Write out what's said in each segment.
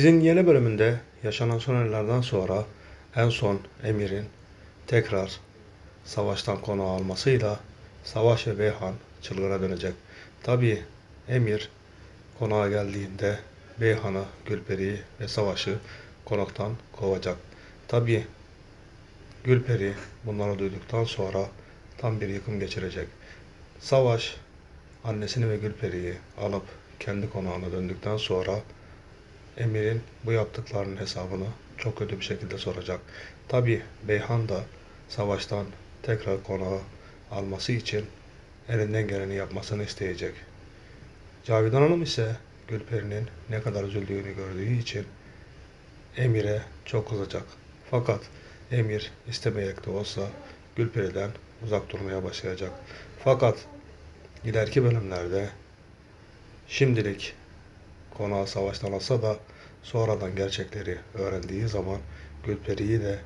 Dizinin yeni bölümünde yaşanan son olaylardan sonra en son Emir'in tekrar savaştan konu almasıyla Savaş ve Beyhan çılgına dönecek. Tabii Emir konağa geldiğinde Beyhan'ı, Gülperi'yi ve Savaş'ı konaktan kovacak. Tabii Gülperi bunları duyduktan sonra tam bir yıkım geçirecek. Savaş annesini ve Gülperi'yi alıp kendi konağına döndükten sonra Emir'in bu yaptıklarının hesabını çok kötü bir şekilde soracak. Tabi Beyhan da savaştan tekrar konağı alması için elinden geleni yapmasını isteyecek. Cavidan Hanım ise Gülperi'nin ne kadar üzüldüğünü gördüğü için Emir'e çok kızacak. Fakat Emir istemeyerek de olsa Gülperi'den uzak durmaya başlayacak. Fakat ileriki bölümlerde şimdilik konağı savaştan alsa da sonradan gerçekleri öğrendiği zaman Gülperi'yi de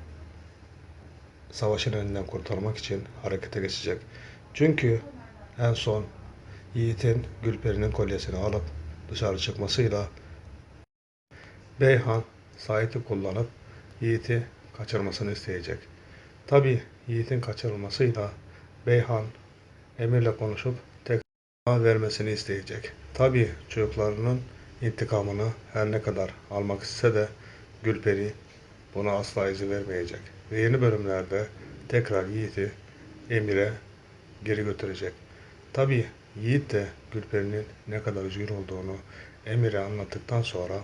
savaşın elinden kurtarmak için harekete geçecek. Çünkü en son Yiğit'in Gülperi'nin kolyesini alıp dışarı çıkmasıyla Beyhan Sait'i kullanıp Yiğit'i kaçırmasını isteyecek. Tabi Yiğit'in kaçırılmasıyla Beyhan Emir'le konuşup tekrar vermesini isteyecek. Tabi çocuklarının intikamını her ne kadar almak istese de Gülperi buna asla izin vermeyecek. Ve yeni bölümlerde tekrar Yiğit'i Emir'e geri götürecek. Tabi Yiğit de Gülperi'nin ne kadar üzgün olduğunu Emir'e anlattıktan sonra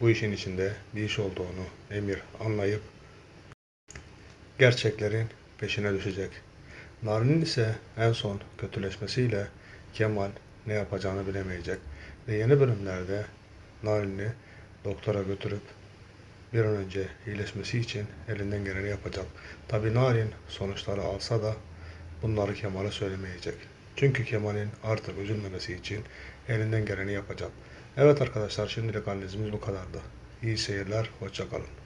bu işin içinde bir iş olduğunu Emir anlayıp gerçeklerin peşine düşecek. Narin'in ise en son kötüleşmesiyle Kemal ne yapacağını bilemeyecek ve yeni bölümlerde Narin'i doktora götürüp bir an önce iyileşmesi için elinden geleni yapacak. Tabi Narin sonuçları alsa da bunları Kemal'e söylemeyecek. Çünkü Kemal'in artık üzülmemesi için elinden geleni yapacak. Evet arkadaşlar şimdilik analizimiz bu kadardı. İyi seyirler, hoşçakalın.